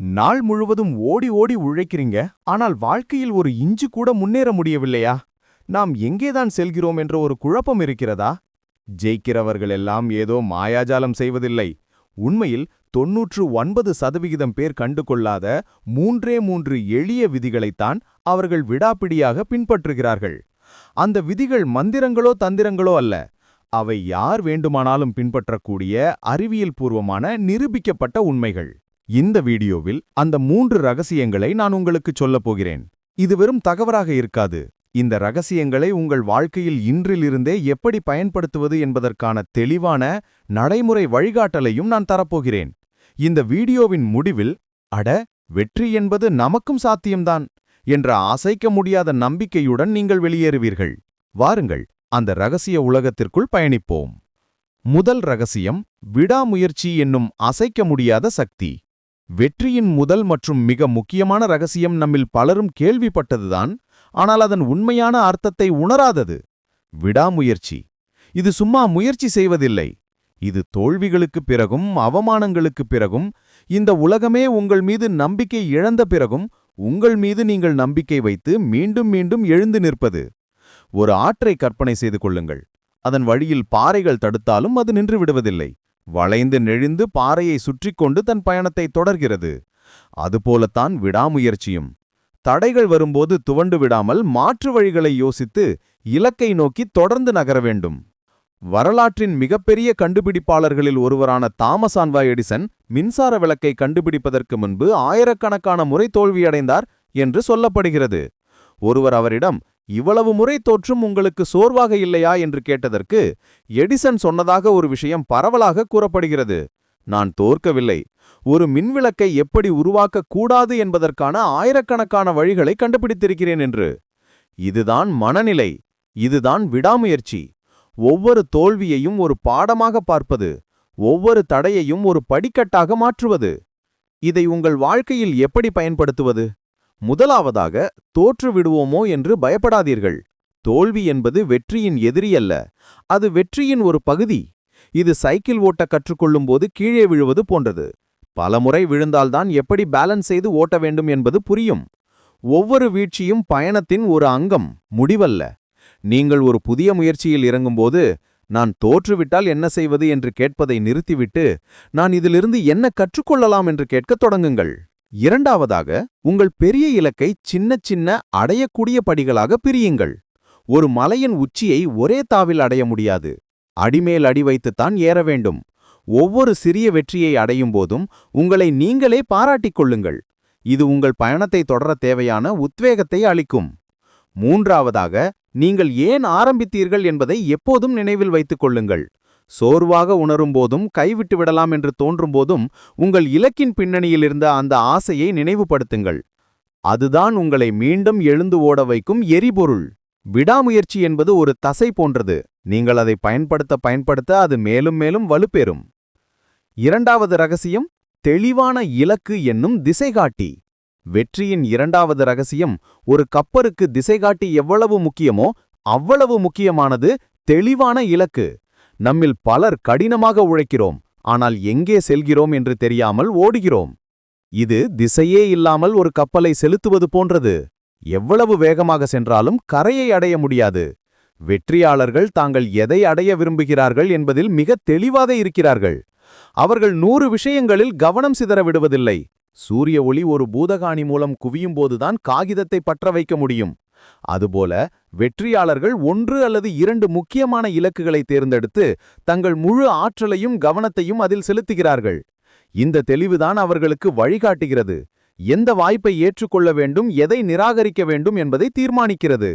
நாள் முழுவதும் ஓடி ஓடி உழைக்கிறீங்க. ஆனால் வாழ்க்கையில் ஒரு இஞ்சு கூட முன்னேற முடியவில்லையா? நாம் எங்கேதான் செல்கிறோம் என்ற ஒரு குழப்பம் இருக்கிறதா? ஜெயிக்கிறவர்கள் எல்லாம் ஏதோ மாயாஜாலம் செய்வதில்லை. உண்மையில் தொன்னூற்று ஒன்பது சதவிகிதம் பேர் கண்டுகொள்ளாத மூன்றே மூன்று எளிய விதிகளைத்தான் அவர்கள் விடாப்பிடியாக பின்பற்றுகிறார்கள். அந்த விதிகள் மந்திரங்களோ தந்திரங்களோ அல்ல. அவை யார் வேண்டுமானாலும் பின்பற்றக்கூடிய அறிவியல் பூர்வமான நிரூபிக்கப்பட்ட உண்மைகள். இந்த வீடியோவில் அந்த மூன்று ரகசியங்களை நான் உங்களுக்குச் சொல்லப் போகிறேன். இது வெறும் தகவலாக இருக்காது. இந்த ரகசியங்களை உங்கள் வாழ்க்கையில் இன்றிலிருந்தே எப்படி பயன்படுத்துவது என்பதற்கான தெளிவான நடைமுறை வழிகாட்டலையும் நான் தரப்போகிறேன். இந்த வீடியோவின் முடிவில் அட வெற்றி என்பது நமக்கும் சாத்தியம்தான் என்ற அசைக்க முடியாத நம்பிக்கையுடன் நீங்கள் வெளியேறுவீர்கள். வாருங்கள் அந்த ரகசிய உலகத்திற்குள் பயணிப்போம். முதல் ரகசியம் விடாமுயற்சி என்னும் அசைக்க முடியாத சக்தி. வெற்றியின் முதல் மற்றும் மிக முக்கியமான ரகசியம் நம்மில் பலரும் கேள்விப்பட்டதுதான் ஆனால் அதன் உண்மையான அர்த்தத்தை உணராதது. விடாமுயற்சி. இது சும்மா முயற்சி செய்வதில்லை. இது தோல்விகளுக்குப் பிறகும் அவமானங்களுக்குப் பிறகும் இந்த உலகமே உங்கள் மீது நம்பிக்கை இழந்த பிறகும் உங்கள் மீது நீங்கள் நம்பிக்கை வைத்து மீண்டும் மீண்டும் எழுந்து நிற்பது. ஒரு ஆற்றை கற்பனை செய்து கொள்ளுங்கள். அதன் வழியில் பாறைகள் தடுத்தாலும் அது நின்று விடுவதில்லை. வளைந்து நெழிந்து பாறையை சுற்றி கொண்டு தன் பயணத்தை தொடர்கிறது. அதுபோலத்தான் விடாமுயற்சியும். தடைகள் வரும்போது துவண்டு விடாமல் மாற்று வழிகளை யோசித்து இலக்கை நோக்கி தொடர்ந்து நகர வேண்டும். வரலாற்றின் மிகப்பெரிய கண்டுபிடிப்பாளர்களில் ஒருவரான தாமஸ் ஆன்வா எடிசன் மின்சார விளக்கை கண்டுபிடிப்பதற்கு முன்பு ஆயிரக்கணக்கான முறை தோல்வியடைந்தார் என்று சொல்லப்படுகிறது. ஒருவர் அவரிடம் இவ்வளவு முறை தோற்றும் உங்களுக்கு சோர்வாக இல்லையா என்று கேட்டதற்கு எடிசன் சொன்னதாக ஒரு விஷயம் பரவலாக கூறப்படுகிறது. நான் தோற்கவில்லை. ஒரு மின்விளக்கை எப்படி உருவாக்கக் கூடாது என்பதற்கான ஆயிரக்கணக்கான வழிகளை கண்டுபிடித்திருக்கிறேன் என்று. இதுதான் மனநிலை. இதுதான் விடாமுயற்சி. ஒவ்வொரு தோல்வியையும் ஒரு பாடமாக பார்ப்பது. ஒவ்வொரு தடையையும் ஒரு படிக்கட்டாக மாற்றுவது. இதை உங்கள் வாழ்க்கையில் எப்படி பயன்படுத்துவது? முதலாவதாக தோற்றுவிடுவோமோ என்று பயப்படாதீர்கள். தோல்வி என்பது வெற்றியின் எதிரியல்ல அது வெற்றியின் ஒரு பகுதி. இது சைக்கிள் ஓட்ட கற்றுக்கொள்ளும்போது கீழே விழுவது போன்றது. பலமுறை விழுந்தால்தான் எப்படி பேலன்ஸ் செய்து ஓட்ட வேண்டும் என்பது புரியும். ஒவ்வொரு வீழ்ச்சியும் பயணத்தின் ஒரு அங்கம் முடிவல்ல. நீங்கள் ஒரு புதிய முயற்சியில் இறங்கும்போது நான் தோற்றுவிட்டால் என்ன செய்வது? என்று கேட்பதை நிறுத்திவிட்டு நான் இதிலிருந்து என்ன கற்றுக்கொள்ளலாம்? என்று கேட்கத் தொடங்குங்கள். இரண்டாவதாக உங்கள் பெரிய இலக்கை சின்ன சின்ன அடையக்கூடிய படிகளாக பிரியுங்கள். ஒரு மலையின் உச்சியை ஒரே தாவில் அடைய முடியாது. அடிமேல் அடி வைத்துத்தான் ஏற வேண்டும். ஒவ்வொரு சிறிய வெற்றியை அடையும் போதும் உங்களை நீங்களே பாராட்டிக் கொள்ளுங்கள். இது உங்கள் பயணத்தை தொடர தேவையான உத்வேகத்தை அளிக்கும். மூன்றாவதாக நீங்கள் ஏன் ஆரம்பித்தீர்கள் என்பதை எப்போதும் நினைவில் வைத்துக் கொள்ளுங்கள். சோர்வாக உணரும் போதும் கைவிட்டு விடலாம் என்று தோன்றும் போதும் உங்கள் இலக்கின் பின்னணியில் இருந்த அந்த ஆசையை நினைவுபடுத்துங்கள். அதுதான் உங்களை மீண்டும் எழுந்து ஓட வைக்கும் எரிபொருள். விடாமுயற்சி என்பது ஒரு தசை போன்றது. நீங்கள் அதை பயன்படுத்த பயன்படுத்த அது மேலும் மேலும் வலுப்பெறும். இரண்டாவது ரகசியம் தெளிவான இலக்கு என்னும் திசைகாட்டி. வெற்றியின் இரண்டாவது ரகசியம் ஒரு கப்பருக்கு திசைகாட்டி எவ்வளவு முக்கியமோ அவ்வளவு முக்கியமானது தெளிவான இலக்கு. நம்மில் பலர் கடினமாக உழைக்கிறோம் ஆனால் எங்கே செல்கிறோம் என்று தெரியாமல் ஓடுகிறோம். இது திசையே இல்லாமல் ஒரு கப்பலை செலுத்துவது போன்றது. எவ்வளவு வேகமாக சென்றாலும் கரையை அடைய முடியாது. வெற்றியாளர்கள் தாங்கள் எதை அடைய விரும்புகிறார்கள் என்பதில் மிக தெளிவாக இருக்கிறார்கள். அவர்கள் நூறு விஷயங்களில் கவனம் சிதற விடுவதில்லை. சூரிய ஒளி ஒரு பூதகாணி மூலம் குவியும் போதுதான் காகிதத்தை பற்ற வைக்க முடியும். அதுபோல வெற்றியாளர்கள் ஒன்று அல்லது இரண்டு முக்கியமான இலக்குகளை தேர்ந்தெடுத்து தங்கள் முழு ஆற்றலையும் கவனத்தையும் அதில் செலுத்துகிறார்கள். இந்த தெளிவுதான் அவர்களுக்கு வழிகாட்டுகிறது. எந்த வாய்ப்பை ஏற்றுக்கொள்ள வேண்டும் எதை நிராகரிக்க வேண்டும் என்பதை தீர்மானிக்கிறது.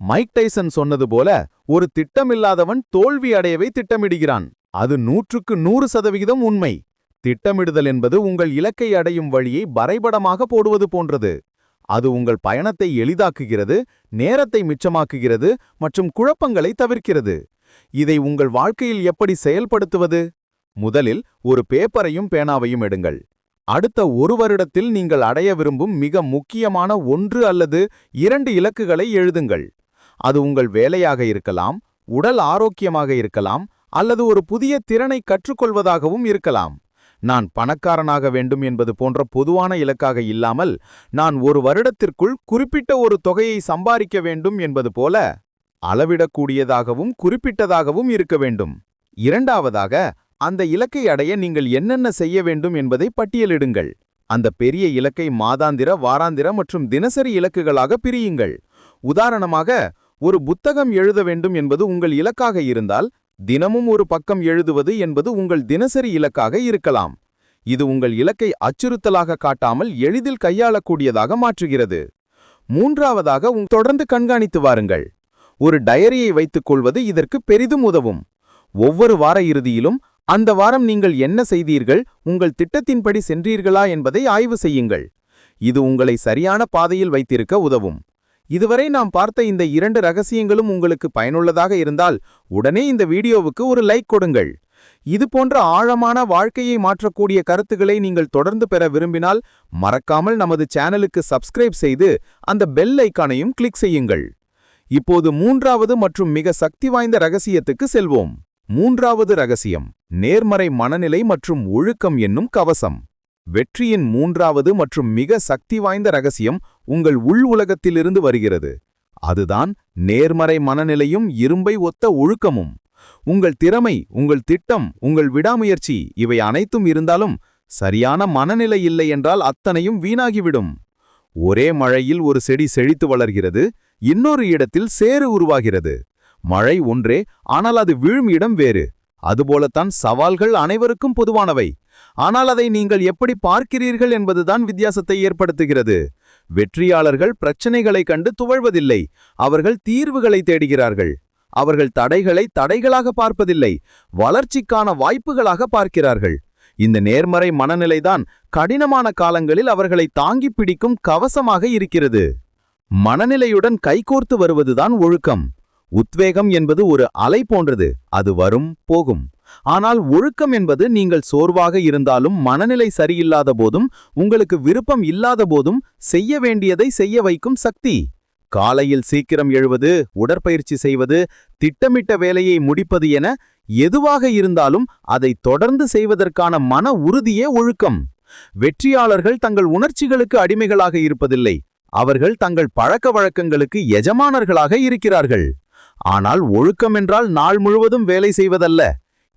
மைக் டைசன் சொன்னது போல ஒரு திட்டமில்லாதவன் தோல்வி அடையவை திட்டமிடுகிறான். அது நூற்றுக்கு நூறு சதவிகிதம் உண்மை. திட்டமிடுதல் என்பது உங்கள் இலக்கை அடையும் வழியை வரைபடமாக போடுவது போன்றது. அது உங்கள் பயணத்தை எளிதாக்குகிறது நேரத்தை மிச்சமாக்குகிறது மற்றும் குழப்பங்களை தவிர்க்கிறது. இதை உங்கள் வாழ்க்கையில் எப்படி செயல்படுத்துவது? முதலில் ஒரு பேப்பரையும் பேனாவையும் எடுங்கள். அடுத்த ஒரு வருடத்தில் நீங்கள் அடைய விரும்பும் மிக முக்கியமான ஒன்று அல்லது இரண்டு இலக்குகளை எழுதுங்கள். அது உங்கள் வேலையாக இருக்கலாம் உடல் ஆரோக்கியமாக இருக்கலாம் அல்லது ஒரு புதிய திறனை கற்றுக்கொள்வதாகவும் இருக்கலாம். நான் பணக்காரனாக வேண்டும் என்பது போன்ற பொதுவான இலக்காக இல்லாமல் நான் ஒரு வருடத்திற்குள் குறிப்பிட்ட ஒரு தொகையை சம்பாதிக்க வேண்டும் என்பது போல அளவிடக்கூடியதாகவும் குறிப்பிட்டதாகவும் இருக்க வேண்டும். இரண்டாவதாக அந்த இலக்கை அடைய நீங்கள் என்னென்ன செய்ய வேண்டும் என்பதை பட்டியலிடுங்கள். அந்த பெரிய இலக்கை மாதாந்திர வாராந்திர மற்றும் தினசரி இலக்குகளாக பிரியுங்கள். உதாரணமாக ஒரு புத்தகம் எழுத வேண்டும் என்பது உங்கள் இலக்காக இருந்தால் தினமும் ஒரு பக்கம் எழுதுவது என்பது உங்கள் தினசரி இலக்காக இருக்கலாம். இது உங்கள் இலக்கை அச்சுறுத்தலாக காட்டாமல் எளிதில் கையாளக்கூடியதாக மாற்றுகிறது. மூன்றாவதாக உங் தொடர்ந்து கண்காணித்து வாருங்கள். ஒரு டயரியை வைத்துக் கொள்வது இதற்கு பெரிதும் உதவும். ஒவ்வொரு வார இறுதியிலும் அந்த வாரம் நீங்கள் என்ன செய்தீர்கள் உங்கள் திட்டத்தின்படி சென்றீர்களா என்பதை ஆய்வு செய்யுங்கள். இது உங்களை சரியான பாதையில் வைத்திருக்க உதவும். இதுவரை நாம் பார்த்த இந்த இரண்டு ரகசியங்களும் உங்களுக்கு பயனுள்ளதாக இருந்தால் உடனே இந்த வீடியோவுக்கு ஒரு லைக் கொடுங்கள். இது போன்ற ஆழமான வாழ்க்கையை மாற்றக்கூடிய கருத்துக்களை நீங்கள் தொடர்ந்து பெற விரும்பினால் மறக்காமல் நமது சேனலுக்கு சப்ஸ்கிரைப் செய்து அந்த பெல் ஐக்கானையும் கிளிக் செய்யுங்கள். இப்போது மூன்றாவது மற்றும் மிக சக்தி வாய்ந்த ரகசியத்துக்கு செல்வோம். மூன்றாவது ரகசியம் நேர்மறை மனநிலை மற்றும் ஒழுக்கம் என்னும் கவசம். வெற்றியின் மூன்றாவது மற்றும் மிக சக்தி வாய்ந்த ரகசியம் உங்கள் உள் உலகத்திலிருந்து வருகிறது. அதுதான் நேர்மறை மனநிலையும் இரும்பை ஒத்த ஒழுக்கமும். உங்கள் திறமை உங்கள் திட்டம் உங்கள் விடாமுயற்சி இவை அனைத்தும் இருந்தாலும் சரியான மனநிலை இல்லை என்றால் அத்தனையும் வீணாகிவிடும். ஒரே மழையில் ஒரு செடி செழித்து வளர்கிறது இன்னொரு இடத்தில் சேறு உருவாகிறது. மழை ஒன்றே ஆனால் அது வீழும் இடம் வேறு. அதுபோலத்தான் சவால்கள் அனைவருக்கும் பொதுவானவை. ஆனால் அதை நீங்கள் எப்படி பார்க்கிறீர்கள் என்பதுதான் வித்தியாசத்தை ஏற்படுத்துகிறது. வெற்றியாளர்கள் பிரச்சனைகளை கண்டு துவழ்வதில்லை. அவர்கள் தீர்வுகளை தேடுகிறார்கள். அவர்கள் தடைகளை தடைகளாக பார்ப்பதில்லை. வளர்ச்சிக்கான வாய்ப்புகளாக பார்க்கிறார்கள். இந்த நேர்மறை மனநிலைதான் கடினமான காலங்களில் அவர்களை தாங்கிப் பிடிக்கும் கவசமாக இருக்கிறது. மனநிலையுடன் கைகோர்த்து வருவதுதான் ஒழுக்கம். உத்வேகம் என்பது ஒரு அலை போன்றது. அது வரும் போகும். ஆனால் ஒழுக்கம் என்பது நீங்கள் சோர்வாக இருந்தாலும் மனநிலை சரியில்லாத போதும் உங்களுக்கு விருப்பம் இல்லாத போதும் செய்ய வேண்டியதை செய்ய வைக்கும் சக்தி. காலையில் சீக்கிரம் எழுவது உடற்பயிற்சி செய்வது திட்டமிட்ட வேலையை முடிப்பது என எதுவாக இருந்தாலும் அதை தொடர்ந்து செய்வதற்கான மன உறுதியே ஒழுக்கம். வெற்றியாளர்கள் தங்கள் உணர்ச்சிகளுக்கு அடிமைகளாக இருப்பதில்லை. அவர்கள் தங்கள் பழக்க வழக்கங்களுக்கு எஜமானர்களாக இருக்கிறார்கள். ஆனால் ஒழுக்கம் என்றால் நாள் முழுவதும் வேலை செய்வதல்ல.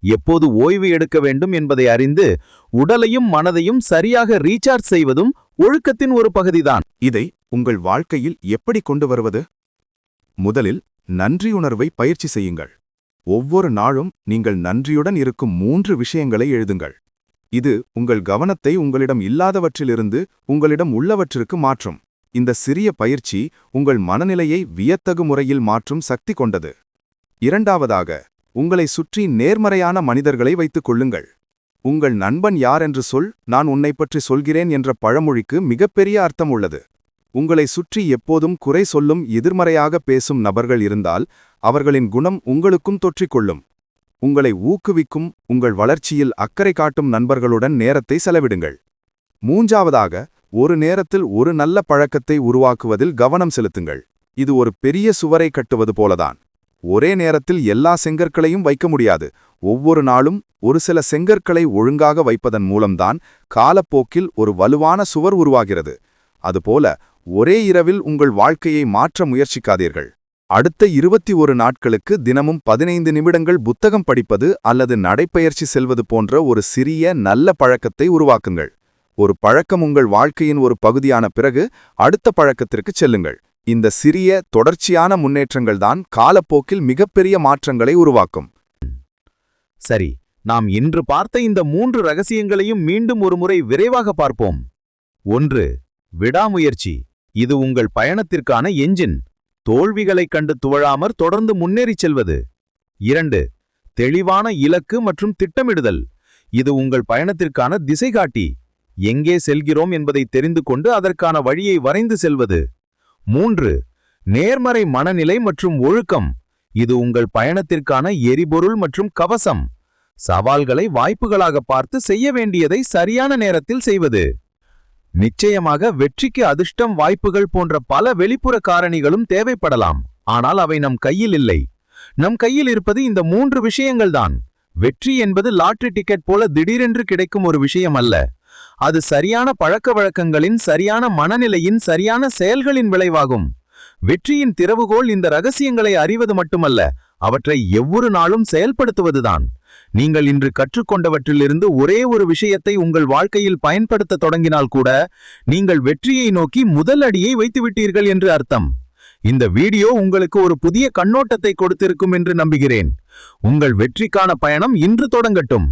எப்போது ஓய்வு எடுக்க வேண்டும் என்பதை அறிந்து உடலையும் மனதையும் சரியாக ரீசார்ஜ் செய்வதும் ஒழுக்கத்தின் ஒரு பகுதிதான். இதை உங்கள் வாழ்க்கையில் எப்படி கொண்டு வருவது? முதலில் நன்றியுணர்வை பயிற்சி செய்யுங்கள். ஒவ்வொரு நாளும் நீங்கள் நன்றியுடன் இருக்கும் மூன்று விஷயங்களை எழுதுங்கள். இது உங்கள் கவனத்தை உங்களிடம் இல்லாதவற்றிலிருந்து உங்களிடம் உள்ளவற்றிற்கு மாற்றும். இந்த சிறிய பயிற்சி உங்கள் மனநிலையை வியத்தகு முறையில் மாற்றும் சக்தி கொண்டது. இரண்டாவதாக உங்களை சுற்றி நேர்மறையான மனிதர்களை வைத்துக் கொள்ளுங்கள். உங்கள் நண்பன் யார் என்று சொல் நான் உன்னைப் பற்றி சொல்கிறேன் என்ற பழமொழிக்கு மிகப்பெரிய அர்த்தம் உள்ளது உங்களை சுற்றி எப்போதும் குறை சொல்லும் எதிர்மறையாக பேசும் நபர்கள் இருந்தால் அவர்களின் குணம் உங்களுக்கும் தொற்றிக்கொள்ளும். உங்களை ஊக்குவிக்கும் உங்கள் வளர்ச்சியில் அக்கறை காட்டும் நண்பர்களுடன் நேரத்தை செலவிடுங்கள். மூன்றாவதாக ஒரு நேரத்தில் ஒரு நல்ல பழக்கத்தை உருவாக்குவதில் கவனம் செலுத்துங்கள். இது ஒரு பெரிய சுவரை கட்டுவது போலதான். ஒரே நேரத்தில் எல்லா செங்கற்களையும் வைக்க முடியாது. ஒவ்வொரு நாளும் ஒரு சில செங்கற்களை ஒழுங்காக வைப்பதன் மூலம்தான் காலப்போக்கில் ஒரு வலுவான சுவர் உருவாகிறது. அதுபோல ஒரே இரவில் உங்கள் வாழ்க்கையை மாற்ற முயற்சிக்காதீர்கள். அடுத்த இருபத்தி ஒரு நாட்களுக்கு தினமும் பதினைந்து நிமிடங்கள் புத்தகம் படிப்பது அல்லது நடைப்பயிற்சி செல்வது போன்ற ஒரு சிறிய நல்ல பழக்கத்தை உருவாக்குங்கள். ஒரு பழக்கம் உங்கள் வாழ்க்கையின் ஒரு பகுதியான பிறகு அடுத்த பழக்கத்திற்கு செல்லுங்கள். இந்த சிறிய தொடர்ச்சியான முன்னேற்றங்கள்தான் காலப்போக்கில் மிகப்பெரிய மாற்றங்களை உருவாக்கும். சரி நாம் இன்று பார்த்த இந்த மூன்று ரகசியங்களையும் மீண்டும் ஒருமுறை விரைவாக பார்ப்போம். ஒன்று விடாமுயற்சி. இது உங்கள் பயணத்திற்கான எஞ்சின். தோல்விகளைக் கண்டு துவழாமற் தொடர்ந்து முன்னேறிச் செல்வது. இரண்டு தெளிவான இலக்கு மற்றும் திட்டமிடுதல். இது உங்கள் பயணத்திற்கான திசைகாட்டி. எங்கே செல்கிறோம் என்பதை தெரிந்து கொண்டு அதற்கான வழியை வரைந்து செல்வது. மூன்று நேர்மறை மனநிலை மற்றும் ஒழுக்கம். இது உங்கள் பயணத்திற்கான எரிபொருள் மற்றும் கவசம். சவால்களை வாய்ப்புகளாக பார்த்து செய்ய வேண்டியதை சரியான நேரத்தில் செய்வது. நிச்சயமாக வெற்றிக்கு அதிர்ஷ்டம் வாய்ப்புகள் போன்ற பல வெளிப்புற காரணிகளும் தேவைப்படலாம். ஆனால் அவை நம் கையில் இல்லை. நம் கையில் இருப்பது இந்த மூன்று விஷயங்கள்தான். வெற்றி என்பது லாட்ரி டிக்கெட் போல திடீரென்று கிடைக்கும் ஒரு விஷயம் அல்ல அது சரியான பழக்க வழக்கங்களின் சரியான மனநிலையின் சரியான செயல்களின் விளைவாகும். வெற்றியின் திறவுகோல் இந்த ரகசியங்களை அறிவது மட்டுமல்ல அவற்றை எவ்வொரு நாளும் செயல்படுத்துவதுதான். நீங்கள் இன்று கற்றுக்கொண்டவற்றிலிருந்து ஒரே ஒரு விஷயத்தை உங்கள் வாழ்க்கையில் பயன்படுத்த தொடங்கினால் கூட நீங்கள் வெற்றியை நோக்கி முதல் அடியை வைத்துவிட்டீர்கள் என்று அர்த்தம். இந்த வீடியோ உங்களுக்கு ஒரு புதிய கண்ணோட்டத்தை கொடுத்திருக்கும் என்று நம்புகிறேன். உங்கள் வெற்றிக்கான பயணம் இன்று தொடங்கட்டும்.